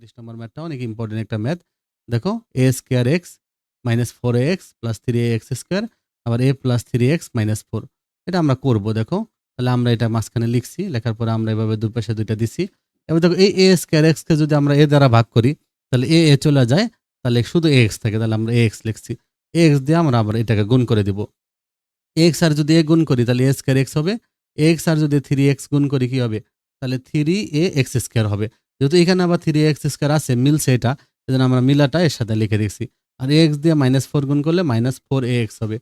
তেত্রিশ নম্বর ম্যাথটা অনেক ইম্পর্টেন্ট একটা ম্যাথ দেখো a square x minus four x plus three x square আবার a plus three x minus four এটা আমরা করব দেখো তাহলে আমরা এটা মাঝখানে লিখছি লেখার পরে আমরা এভাবে দুই পাশে দুইটা দিছি এবার দেখো এই এ স্কোয়ার এক্সকে যদি আমরা এ দ্বারা ভাগ করি তাহলে এ এ চলে যায় তাহলে শুধু এ এক্স থাকে তাহলে আমরা এ এক্স লিখছি এ এক্স দিয়ে আমরা আবার এটাকে গুণ করে দিব এক্স আর যদি এ গুণ করি তাহলে এ স্কোয়ার এক্স হবে এক্স আর যদি থ্রি এক্স গুণ করি কি হবে তাহলে থ্রি এ এক্স স্কোয়ার হবে যেহেতু এখানে আবার থ্রি এক্স স্কোয়ার আছে, মিলছে এটা, সেজন্য আমরা মিলাটা এর সাথে লিখে দিচ্ছি। আর এক্স দিয়ে মাইনাস ফোর গুণ করলে মাইনাস ফোর এ এক্স হবে।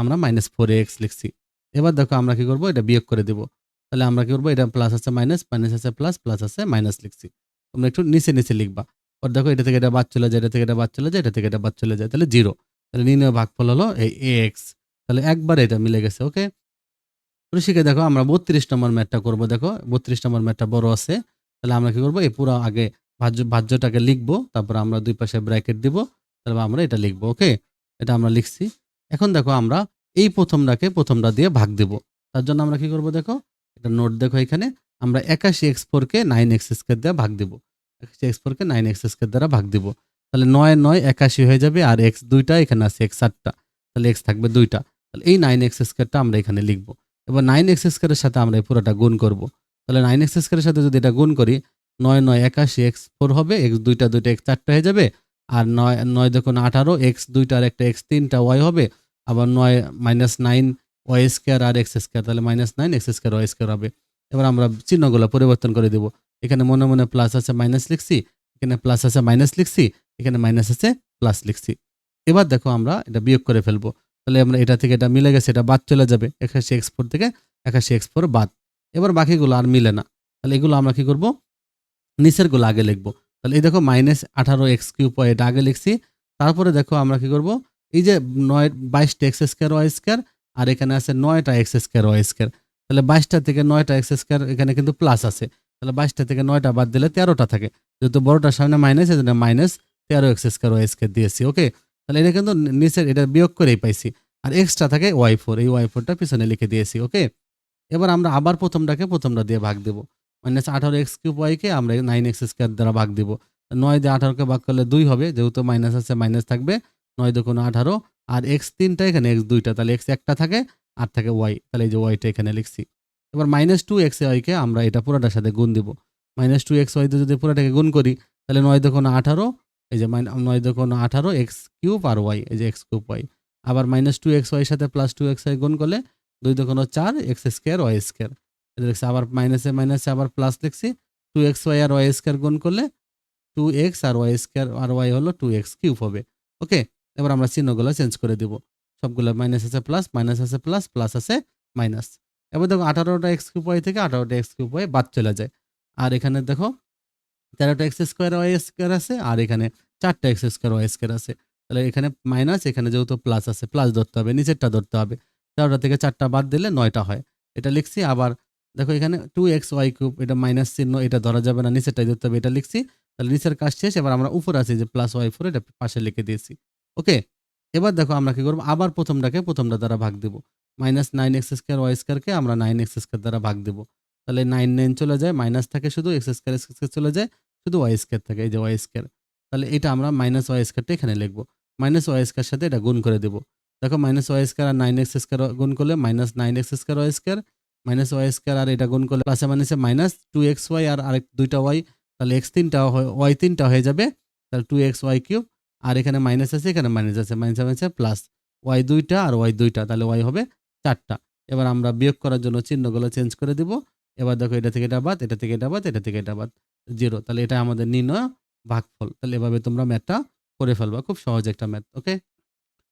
আমরা মাইনাস ফোর এ এক্স লিখছি। এবার দেখো আমরা কি করব? এটা বিয়োগ করে দেবো। তাহলে আমরা কি করব? এটা প্লাস আছে মাইনাস মাইনাস আছে প্লাস প্লাস আছে মাইনাস লিখছি। তোমরা একটু নিচে নিচে লিখবা। ওর দেখো এটা থেকে এটা বাদ চলে যায়, এটা থেকে এটা বাদ চলে যায়, এটা থেকে এটা বাদ চলে যায়, তাহলে জিরো তাহলে নির্ণয় ভাগফল হলো এই এ এক্স তাহলে একবার এটা মিলে গেছে ওকে শিখে দেখো, আমরা বত্রিশ নম্বর ম্যাটটা করব, দেখো। বত্রিশ নম্বর ম্যাটটা বড় আছে। তাহলে আমরা কি করব? এই পুরো আগে ভাজ্য, ভাজ্যটাকে লিখব, তারপর আমরা দুই পাশে ব্র্যাকেট দিব তাহলে আমরা এটা লিখব, ওকে? এটা আমরা লিখছি। এখন দেখো আমরা এই প্রথমটাকে প্রথমটা দিয়ে ভাগ দেব। তার জন্য আমরা কি করব দেখো? এটা নোট দেখো এখানে। আমরা একাশি এক্স ফোরকে নাইন এক্স স্কোয়ার দিয়ে ভাগ দেবো। একাশি এক্স ফোরকে নাইন এক্স স্কোয়ার দ্বারা ভাগ দিব। তাহলে নয় নয় একাশি হয়ে যাবে আর এক্স দুইটা, এখানে আছে এক্স আটটা। তাহলে এক্স থাকবে দুইটা। তাহলে এই নাইন এক্স স্কোয়ারটা আমরা এখানে লিখব। এবার নাইন এক্স স্কোয়ারের সাথে আমরা এই পুরোটা গুণ করব। তাহলে নাইন এক্স স্কোয়ারের সাথে যদি এটা গুণ করি, নয় নয় একাশি এক্স ফোর হবে এক্স দুইটা দুইটা এক্স চারটা হয়ে যাবে, আর নয় নয় দেখুন আঠারো এক্স দুইটা আর একটা এক্স তিনটা ওয়াই হবে, আবার নয় মাইনাস নাইন ওয়াই স্কোয়ার আর এক্স স্কোয়ার তাহলে minus nine x square y square হবে। এবার আমরা চিহ্নগুলো পরিবর্তন করে দেবো। এখানে মনে মনে প্লাস আছে মাইনাস লিখছি, এখানে প্লাস আছে মাইনাস লিখছি, এখানে মাইনাস আছে প্লাস লিখছি। এবার দেখো আমরা এটা বিয়োগ করে ফেলব। তাহলে আমরা এটা থেকে এটা মিলে গেছে, এটা বাদ চলে যাবে, একাশি এক্স ফোর থেকে একাশি এক্স ফোর বাদ। এবার বাকিগুলো আর মিলে না। তাহলে এগুলো আমরা কি করব? নিচেরগুলো আগে লিখব। তাহলে এই দেখো মাইনাস আঠারো এক্স কিউব এটা আগে লিখছি। তারপরে দেখো আমরা কি করব? এই যে নয় বাইশটা এক্স স্কোয়ার ওয়াই স্কোয়ার আর এখানে আছে নয়টা এক্স স্কোয়ার ওয়াই স্কোয়ার তাহলে বাইশটা থেকে নয়টা এক্স স্কোয়ার এখানে কিন্তু প্লাস আছে। তাহলে বাইশটা থেকে নয়টা বাদ দিলে তেরোটা থাকে। যেহেতু বড়টার সামনে মাইনাস এজন্য মাইনাস তেরো এক্স স্কোয়ার ওয়াই স্কোয়ার দিয়েছি ওকে তাহলে এটা কিন্তু নিচের, এটা বিয়োগ করেই পাইছি। আর এক্সট্রা থাকে ওয়াই ফোর এই ওয়াই ফোরটা পিছনে লিখে দিয়েছি ওকে এবার আমরা আবার প্রথমটাকে প্রথমটা দিয়ে ভাগ দেবো। মাইনাস আঠারো এক্স কিউব ওয়াইকে আমরা নাইন এক্স স্কোয়ার দ্বারা ভাগ দিব। নয় দিয়ে আঠারোকে ভাগ করলে দুই হবে, যেহেতু মাইনাস আছে, মাইনাস থাকবে। নয় দুগুণ আঠারো, আর এক্স তিনটা এখানে এক্স দুইটা, তাহলে এক্স একটা থাকে, আর থাকে ওয়াই। তাহলে এই যে ওয়াইটা এখানে লিখছি। এবার মাইনাস টু এক্স ওয়াইকে আমরা এটা পুরোটার সাথে গুণ দিব। মাইনাস টু এক্স ওয়াইতে যদি পুরোটাকে গুণ করি, তাহলে নয় দুগুণ আঠারো, এই যে মাইন, নয় দুগুণ আঠারো, এক্স কিউব আর ওয়াই, এই যে এক্স কিউব ওয়াই। আবার মাইনাস টু এক্স ওয়াই সাথে প্লাস টু এক্স ওয়াই গুণ করলে দুই দুগুণ চার, এক্স স্কোয়ার, ওয়াই স্কোয়ার। লিখছি আবার মাইনাসে মাইনাসে আবার প্লাস লিখছি টু এক্স ওয়াই আর ওয়াই স্কোয়ার গুণ করলে টু এক্স আর ওয়াই স্কোয়ার আর ওয়াই হলো টু এক্স কিউব হবে। ওকে? এবার আমরা চিহ্নগুলো চেঞ্জ করে দিব। সবগুলো মাইনাস আছে প্লাস মাইনাস আছে প্লাস প্লাস আছে মাইনাস এবার দেখো আঠারোটা এক্স কিউব ওয়াই থেকে আঠারোটা এক্স কিউব ওয়াই বাদ চলে যায়। আর এখানে দেখো তেরোটা এক্স স্কোয়ার ওয়াই স্কোয়ার আছে, আর এখানে চারটা এক্স স্কোয়ার ওয়াই স্কোয়ার আছে। তাহলে এখানে মাইনাস এখানে যেহেতু প্লাস আছে প্লাস ধরতে হবে, নিচেরটা ধরতে হবে। তেরোটা থেকে চারটা বাদ দিলে নয়টা হয়। এটা লিখছি, আবার দেখো এখানে টু এক্স ওয়াই কিউব এটা মাইনাস চিহ্ন, এটা ধরা যাবে না, নিচেরটাই ধরতে হবে, এটা লিখছি। তাহলে নিচের কাজ শেষ, এবার আমরা উপরে আছি যে প্লাস ওয়াই ফোর এটা পাশে লিখে দিয়েছি। ওকে এবার দেখো আমরা কি করব? আবার প্রথমটাকে প্রথমটা দ্বারা ভাগ দেবো। Minus nine x square y স্কোয়ারকে আমরা নাইন এক্স স্কোয়ার দ্বারা ভাগ দেবো। তাহলে নাইন নাইন চলে যায় মাইনাস থাকে শুধু এক্স স্কোয়ার এক্স স্কোয়ার চলে যায়, শুধু ওয়াই স্কোয়ার থাকে, এই যে ওয়াই স্কোয়ার তাহলে এটা আমরা মাইনাস ওয়াই স্কোয়ারটা এখানে লিখব। মাইনাস ওয়াই স্কোয়ার সাথে এটা গুণ করে দেবো। দেখো মাইনাস ওয়াই স্কোয়ার আর নাইন এক্স স্কোয়ার গুণ করলে minus nine x square y square minus y square আর এটা গুণ করলে প্লাসে মাইনাসে মাইনাস টু এক্স ওয়াই আর আরেক দুইটা ওয়াই তাহলে এক্স তিনটা ওয়াই তিনটা হয়ে যাবে, তাহলে টু এক্স ওয়াই কিউব আর এখানে মাইনাস আছে, এখানে মাইনাস আছে মাইনাস মাইনাসে প্লাস ওয়াই দুইটা আর ওয়াই দুইটা, তাহলে ওয়াই হবে চারটা। এবার আমরা বিয়োগ করার জন্য চিহ্নগুলো চেঞ্জ করে দিব। এবার দেখো এটা থেকে এটা বাদ, এটা থেকে এটা বাদ, এটা থেকে এটা বাদ জিরো তাহলে এটা আমাদের নির্ণয় ভাগফল। তাহলে এভাবে তোমরা ম্যাথটা করে ফেলবা, খুব সহজ একটা ম্যাথ ওকে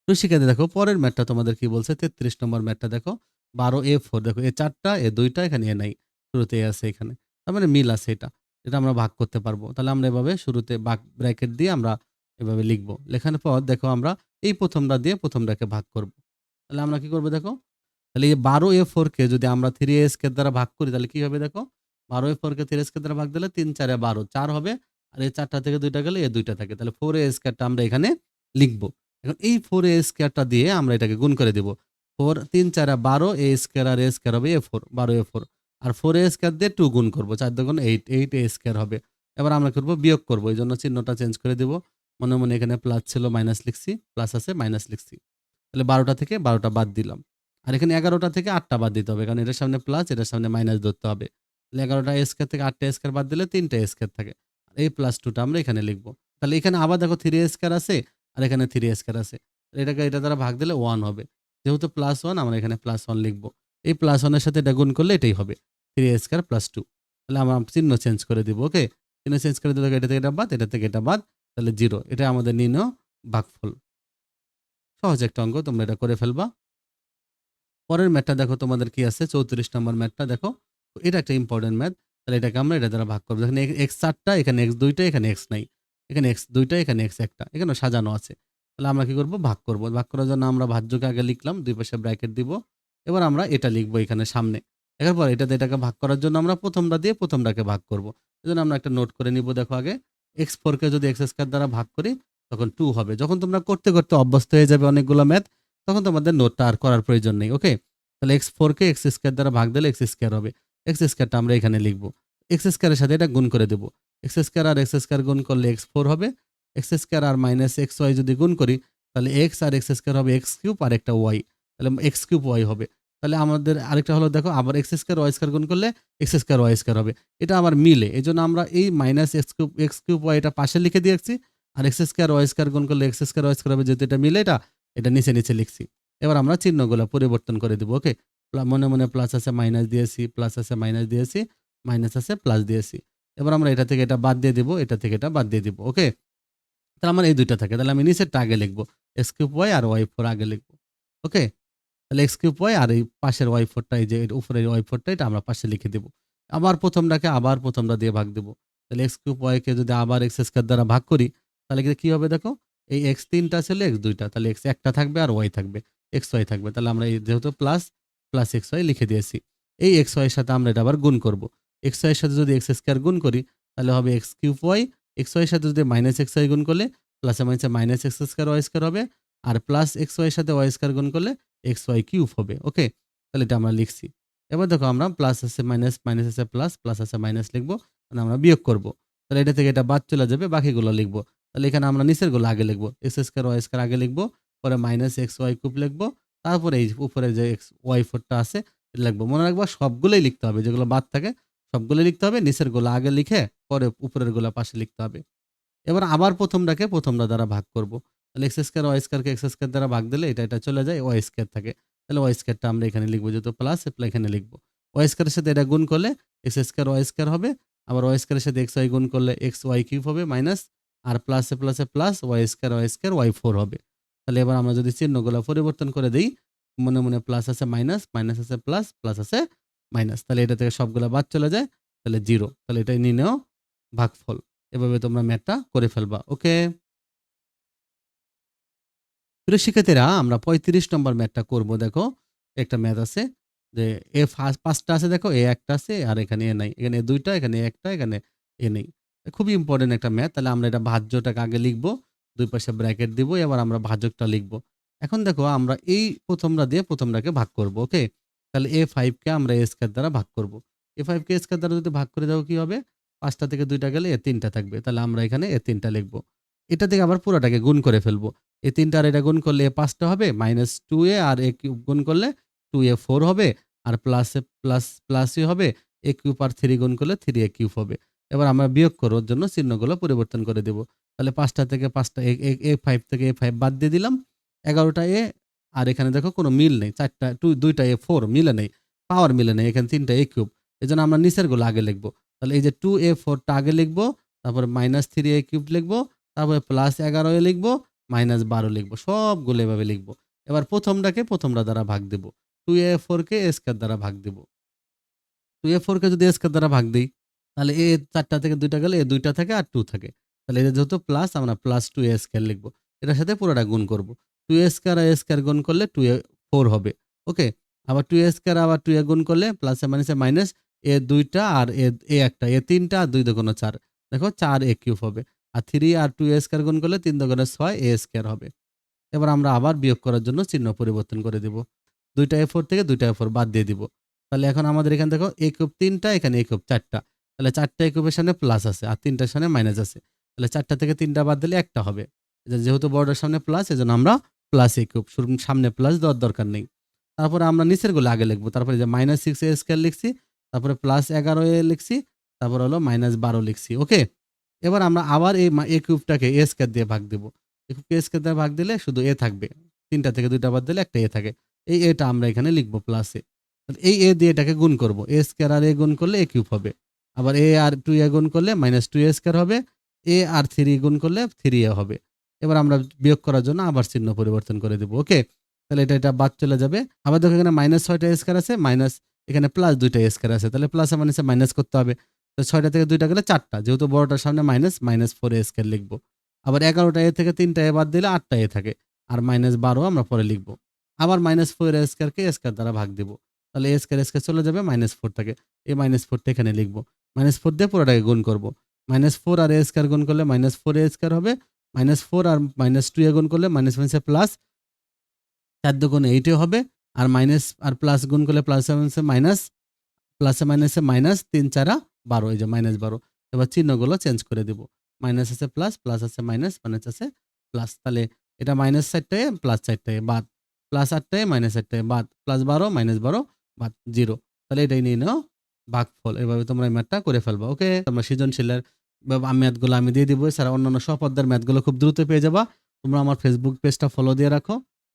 তো শিখাতে দেখো, পরের ম্যাটটা তোমাদের কি বলছে? তেত্রিশ নম্বর ম্যাটটা দেখো, বারো, এ ফোর দেখো, এ চারটা, এ দুইটা, এখানে এ নাই, শুরুতে এ আছে এখানে। তার মানে মিল আছে এটা এটা আমরা ভাগ করতে পারব। তাহলে আমরা এভাবে শুরুতে ভাগ ব্র্যাকেট দিয়ে আমরা এভাবে লিখব। লেখানোর পর দেখো আমরা এই প্রথমটা দিয়ে প্রথমটাকে ভাগ করব। তাহলে আমরা কি করব দেখো? তাহলে এই বারো, এ ফোরকে যদি আমরা থ্রি এস কে দ্বারা ভাগ করি, তাহলে কি হবে দেখো? বারো, এ ফোরকে থ্রি এস কে দ্বারা ভাগ দিলে তিন, চারে বারো, চার হবে। আর এই চারটা থেকে দুইটা গেলে এ দুইটা থাকে। তাহলে ফোর এ স্কোয়ারটা আমরা এখানে লিখব। এখন এই ফোর এ স্কোয়ারটা দিয়ে আমরা এটাকে গুণ করে দেবো। ফোর তিন, চারে বারো এ স্কোয়ার আর এ স্কোয়ার হবে এ ফোর বারো এ ফোর আর ফোর এ স্কোয়ার দিয়ে টু গুণ করব, চার দুগুণ এইট এইট এ স্কোয়ার হবে। এবার আমরা করব বিয়োগ করব, এই জন্য চিহ্নটা চেঞ্জ করে দিব। মনে মনে এখানে প্লাস ছিল মাইনাস লিখছি প্লাস আছে মাইনাস লিখছি। তাহলে বারোটা থেকে বারোটা বাদ দিলাম। আর এখানে এগারোটা থেকে আটটা বাদ দিতে হবে, কারণ এটার সামনে প্লাস এটার সামনে মাইনাস ধরতে হবে। তাহলে এগারোটা স্কোয়ার থেকে আটটা স্কোয়ার বাদ দিলে তিনটা স্কোয়ার থাকে। এই প্লাস টুটা আমরা এখানে লিখব। তাহলে এখানে আবার দেখো থ্রি স্কোয়ার আছে আর এখানে থ্রি স্কোয়ার আছে। এটাকে, এটা দ্বারা ভাগ দিলে ওয়ান হবে। যেহেতু প্লাস ওয়ান আমরা এখানে প্লাস ওয়ান লিখব। এই প্লাস ওয়ানের সাথে এটা গুণ করলে এটাই হবে। থ্রি স্কোয়ার প্লাস টু তাহলে আমরা চিহ্ন চেঞ্জ করে দিব ওকে চিহ্ন চেঞ্জ করে দিলে এটা থেকে এটা বাদ, এটা থেকে এটা বাদ, তাহলে জিরো এটা আমাদের নির্ণয় ভাগফল। সহজ একটা অঙ্ক, তোমরা এটা করে ফেলবা। পরের ম্যাথটা দেখো, তোমাদের কি আছে? চৌত্রিশ নম্বর ম্যাথটা দেখো। এটা একটা ইম্পর্টেন্ট ম্যাথ তাহলে এটাকে আমরা এটা দ্বারা ভাগ করব। এখানে এক্স চারটা, এখানে এক্স দুইটা, এখানে এক্স নাই। এখানে এক্স দুইটা, এখানে এক্স একটা এখানে সাজানো আছে। তাহলে আমরা কি করব? ভাগ করব। ভাগ করার জন্য আমরা ভাজ্যকে আগে লিখলাম, দুই পাশে ব্র্যাকেট দিব। এবার আমরা এটা লিখব এখানে সামনে। এর পর এটাতে এটাকে ভাগ করার জন্য আমরা প্রথমটা দিয়ে প্রথমটাকে ভাগ করব। এই জন্য আমরা একটা নোট করে নিব, দেখো আগে। এক্স ফোরকে যদি এক্স স্কোয়ার দ্বারা ভাগ করি, তখন টু হবে। যখন তোমরা করতে করতে অভ্যস্ত হয়ে যাবে অনেকগুলো ম্যাথ তখন তোমাদের নোটটা আর করার প্রয়োজন নেই ওকে তাহলে এক্স ফোরকে এক্স স্কোয়ার দ্বারা ভাগ দিলে এক্স স্কোয়ার হবে। এক্স স্কোয়ারটা আমরা এখানে লিখব। এক্স স্কোয়ারের সাথে এটা গুণ করে দেবো। এক্স স্কোয়ার আর এক্স স্কোয়ার গুণ করলে এক্স ফোর হবে। এক্স স্কোয়ার আর মাইনাস এক্স ওয়াই যদি গুণ করি, তাহলে এক্স আর এক্স স্কোয়ার হবে এক্স কিউব আর একটা ওয়াই। তাহলে এক্স কিউব ওয়াই হবে। তাহলে আমাদের আরেকটা হলো, দেখো, আবার এক্স স্কোয়ার, ওয়াই স্কোয়ার গুণ করলে এক্স স্কোয়ার, ওয়াই স্কোয়ার হবে। এটা আবার মিলে। এই জন্য আমরা এই minus x cube x cube y এটা পাশে লিখে দিয়েছি, আর এক্স স্কোয়ার, ওয়াই স্কোয়ার গুণ করলে এক্স স্কোয়ার, ওয়াই স্কোয়ার হবে, যেহেতু এটা মিলে, এটা এটা নিচে নিচে লিখছি। এবার আমরা চিহ্নগুলো পরিবর্তন করে দেবো, ওকে? মনে মনে প্লাস আছে মাইনাস দিয়েছি প্লাস আছে মাইনাস দিয়েছি মাইনাস আছে প্লাস দিয়েছি। এবার আমরা এটা থেকে এটা বাদ দিয়ে দেবো, এটা থেকে এটা বাদ দিয়ে দেবো ওকে তাহলে আমার এই দুইটা থাকে, তাহলে আমি নিচেরটা আগে লিখব এক্স কিউব ওয়াই আর ওয়াই ফোর আগে লিখব ওকে তাহলে এক্স কিউব ওয়াই আর এই পাশের ওয়াই ফোরটা এই যে উপরের ওয়াই ফোরটা এটা আমরা পাশে লিখে দেবো, আবার প্রথমটাকে আবার প্রথমটা দিয়ে ভাগ দেবো, তাহলে এক্স কিউব ওয়াইকে যদি আবার এক্স স্কোয়ার দ্বারা ভাগ করি, তাহলে কিন্তু কী হবে দেখো, এই এক্স তিনটা ছিল এক্স দুইটা, তাহলে এক্স একটা থাকবে আর ওয়াই থাকবে এক্স ওয়াই থাকবে, তাহলে আমরা এই যেহেতু প্লাস প্লাস এক্স ওয়াই লিখে দিয়েছি, এই এক্স ওয়াইয়ের সাথে আমরা এটা আবার গুণ করব এক্স ওয়াইয়ের সাথে যদি এক্স স্কোয়ার গুণ করি, তাহলে হবে এক্স কিউব ওয়াই এক্স ওয়াইয়ের সাথে যদি মাইনাস এক্স ওয়াই গুণ করলে প্লাসে মাইনাসে minus x square y square হবে, আর প্লাস এক্স ওয়াইয়ের সাথে ওয়াই স্কোয়ার গুণ করলে এক্স ওয়াই কিউব হবে ওকে তাহলে এটা আমরা লিখছি। এবার দেখো আমরা প্লাস আছে মাইনাস মাইনাস আছে প্লাস প্লাস আছে মাইনাস লিখব মানে আমরা বিয়োগ করব। তাহলে এটা থেকে এটা বাদ চলে যাবে, বাকিগুলো লিখব। তাহলে এখানে আমরা নিচেরগুলো আগে লিখব এক্স স্কোয়ার ওয়াই স্কোয়ার আগে লিখব, পরে মাইনাস এক্স ওয়াই কিউব লিখব, তারপরে এই উপরে যে এক্স ওয়াই ফোরটা আছে লিখব। মনে রাখব সবগুলোই লিখতে হবে, যেগুলো বাদ থাকে সবগুলো লিখতে হবে, নিচের গোলা আগে লিখে পরে উপরের গোলা পাশে লিখতে হবে। এবার আবার প্রথমটাকে প্রথমটা দ্বারা ভাগ করব। তাহলে এক্স স্কোয়ার ওয়াই স্কোয়ারকে এক্স স্কোয়ার দ্বারা ভাগ দিলে এটা এটা চলে যায় ওয়াই স্কোয়ার থাকে। তাহলে ওয়াই স্কোয়ারটা আমরা এখানে লিখব, যেহেতু প্লাস এখানে লিখব। ওয়াই স্কোয়ারের সাথে এটা গুণ করলে এক্স স্কোয়ার ওয়াই স্কোয়ার হবে। আবার ওয়াই স্কোয়ারের সাথে এক্স ওয়াই গুণ করলে এক্স ওয়াই কিউব হবে মাইনাস আর প্লাসে প্লাসে plus y square y square y four হবে। তাহলে এবার আমরা যদি চিহ্নগুলো পরিবর্তন করে দিই, মনে মনে প্লাস আছে মাইনাস মাইনাস আছে প্লাস প্লাস আছে মাইনাস, তাহলে এটা থেকে সবগুলো বাদ চলে যায়, তাহলে জিরো। তাহলে এটাই নিয়ে নেও ভাগফল। এভাবে তোমরা ম্যাথটা করে ফেলবা, ওকে? প্রিয় শিক্ষার্থীরা, আমরা পঁয়ত্রিশ নম্বর ম্যাথটা করব, দেখো। একটা ম্যাথ আছে যে এ পাঁচটা আছে, দেখো, এ একটা আছে, আর এখানে এ নাই। এখানে দুইটা, এখানে একটা, এখানে এ নেই। খুবই ইম্পর্টেন্ট একটা ম্যাথ, তাহলে আমরা এটা ভাজ্যটাকে আগে লিখব, দুই পাশে ব্র্যাকেট দিব, এবার আমরা ভাজকটা লিখব। এখন দেখো, আমরা এই প্রথমটা দিয়ে প্রথমটাকে ভাগ করব, ওকে? তাহলে এ ফাইভকে আমরা স্কোয়ার দ্বারা ভাগ করব। এ ফাইভকে স্কোয়ার দ্বারা যদি ভাগ করে দাও, কি হবে? পাঁচটা থেকে দুইটা গেলে এ তিনটা থাকবে। তাহলে আমরা এখানে এ তিনটা লিখব। এটা থেকে আবার পুরোটাকে গুণ করে ফেলব। এ তিনটা আর এটা গুণ করলে এ পাঁচটা হবে মাইনাস টু এ আর এ কিউব গুণ করলে টু এ ফোর হবে, আর প্লাস এ প্লাস প্লাসই হবে এ কিউব আর থ্রি গুণ করলে থ্রি এ কিউব হবে। এবার আমরা বিয়োগ করার জন্য চিহ্নগুলো পরিবর্তন করে দেব। তাহলে পাঁচটা থেকে পাঁচটা এ ফাইভ থেকে এ ফাইভ বাদ দিয়ে দিলাম। এগারোটা এ আর এখানে দেখো কোনো মিল নেই, চারটা টু দুইটা এ ফোর মিলে নেই পাওয়ার মিলে নেই, এখানে তিনটা এ কিউব এই জন্য আমরা নিচেরগুলো আগে লিখব। তাহলে এই যে টু এ ফোরটা আগে লিখব, তারপর মাইনাস থ্রি এ কিউব লিখব, তারপরে প্লাস এগারো এ লিখব মাইনাস বারো লিখব, সবগুলো এভাবে লিখব। এবার প্রথমটাকে প্রথমটা দ্বারা ভাগ দেবো। টু এ ফোরকে স্কোয়ার দ্বারা ভাগ দেবো। টু এ ফোরকে যদি স্কোয়ার দ্বারা ভাগ দিই, তাহলে এ চারটা থেকে দুইটা গেলে এ দুইটা থাকে আর টু থাকে। তাহলে এটা যেহেতু প্লাস আমরা প্লাস টু এ স্কোয়ার লিখব। এটার সাথে পুরোটা গুণ করব। টু এ স্কোয়ার আর স্কোয়ার গুণ করলে টু এ ফোর হবে ওকে আবার টু এ স্কোয়ার আবার টু এ গুণ করলে প্লাসে মাইনাসে মাইনাস এ দুইটা আর এ এ একটা, এ তিনটা আর দুই দোকানো চার, দেখো চার এ কিউব হবে। আর থ্রি আর টু এ স্কোয়ার গুণ করলে তিন দোকানে ছয় এ স্কোয়ার হবে। এবার আমরা আবার বিয়োগ করার জন্য চিহ্ন পরিবর্তন করে দিব। দুইটা এ ফোর থেকে দুইটা এ ফোর বাদ দিয়ে দিব। তাহলে এখন আমাদের এখানে দেখো এ কিউব তিনটা, এখানে এ কিউব চারটা। তাহলে চারটা একুবের সামনে প্লাস আছে আর তিনটার সামনে মাইনাস আছে। তাহলে চারটা থেকে তিনটা বাদ দিলে একটা হবে। যেহেতু বড়টার সামনে প্লাস এজন্য আমরা প্লাস শুরু সামনে প্লাস দেওয়ার দরকার নেই। তারপরে আমরা নিচেরগুলো আগে লিখব। তারপরে যে মাইনাস সিক্স এ স্কোয়ার লিখছি, তারপরে প্লাস এগারো এ লিখছি, তারপর হলো মাইনাস বারো লিখছি ওকে এবার আমরা আবার এই এ কিউবটাকে এ স্কোয়ার দিয়ে ভাগ দেবো। এ কিউবকে এ স্কোয়ার দিয়ে ভাগ দিলে শুধু এ থাকবে। তিনটা থেকে দুইটা বাদ দিলে একটা এ থাকে। এই এটা আমরা এখানে লিখব প্লাসে এই এ দিয়ে এটাকে গুণ করব। এ স্কোয়ার আর এ গুণ করলে এ কিউব হবে। আবার এ আর টু এ গুণ করলে মাইনাস টু এ স্কোয়ার হবে। এ আর থ্রি গুণ করলে থ্রি এ হবে। এবার আমরা বিয়োগ করার জন্য আবার চিহ্ন পরিবর্তন করে দেবো, ওকে? তাহলে এটা এটা বাদ চলে যাবে। আবার দেখো এখানে মাইনাস ছয়টা স্কোয়ার আছে মাইনাস এখানে প্লাস দুইটা স্কোয়ার আছে, তাহলে প্লাস মাইনাসে মাইনাস করতে হবে। তো ছয়টা থেকে দুইটা গেলে চারটা, যেহেতু বড়টার সামনে minus minus four a square লিখব। আবার এগারোটা এ থেকে তিনটা এ বাদ দিলে আটটা এ থাকে, আর মাইনাস বারো আমরা পরে লিখব। আবার মাইনাস ফোর এ স্কোয়ারকে এ স্কোয়ার দ্বারা ভাগ দেবো, তাহলে এ স্কোয়ার স্কোয়ার চলে যাবে মাইনাস ফোর থাকে। এই মাইনাস ফোরটা এখানে লিখব। মাইনাস ফোর দিয়ে পুরোটাকে গুণ করব। মাইনাস ফোর আর এ স্কোয়ার গুণ করলে মাইনাস ফোর এ স্কোয়ার হবে মাইনাস ফোর আর মাইনাস টু এ গুণ করলে মাইনাস মাইনাসে প্লাস চার দুগুণ এইটে হবে। আর মাইনাস, আর প্লাস গুণ করলে প্লাস মাইনাসে মাইনাস, প্লাসে মাইনাসে মাইনাস তিন চারা বারো, এই যে মাইনাস বারো। এবার চিহ্নগুলো চেঞ্জ করে দেবো। মাইনাস আছে প্লাস প্লাস আছে মাইনাস মাইনাস আছে প্লাস তাহলে এটা মাইনাস চারটায় প্লাস চারটায় বাদ। প্লাস আটটায় মাইনাস আটটায় বাদ। প্লাস বারো মাইনাস বারো, বাদ। জিরো তাহলে এটাই নিয়ে নাও ভাগফল। এভাবে তোমরা এই ম্যাথটা করে ফেলবা ওকে তোমরা সৃজনশীলের ম্যাথগুলো আমি দিয়ে দিব, এছাড়া অন্যান্য সব পদ্মার ম্যাথগুলো খুব দ্রুত পেয়ে যাবা। তোমরা আমার ফেসবুক পেজটা ফলো দিয়ে রাখো।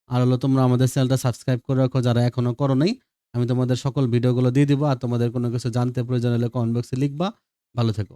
আর হলো তোমরা আমাদের চ্যানেলটা সাবস্ক্রাইব করে রাখো যারা এখনও করো নাই। আমি তোমাদের সকল ভিডিওগুলো দিয়ে দিব। আর তোমাদের কোনো কিছু জানতে প্রয়োজন হলে কমেন্ট বক্সে লিখবা। ভালো থেকো।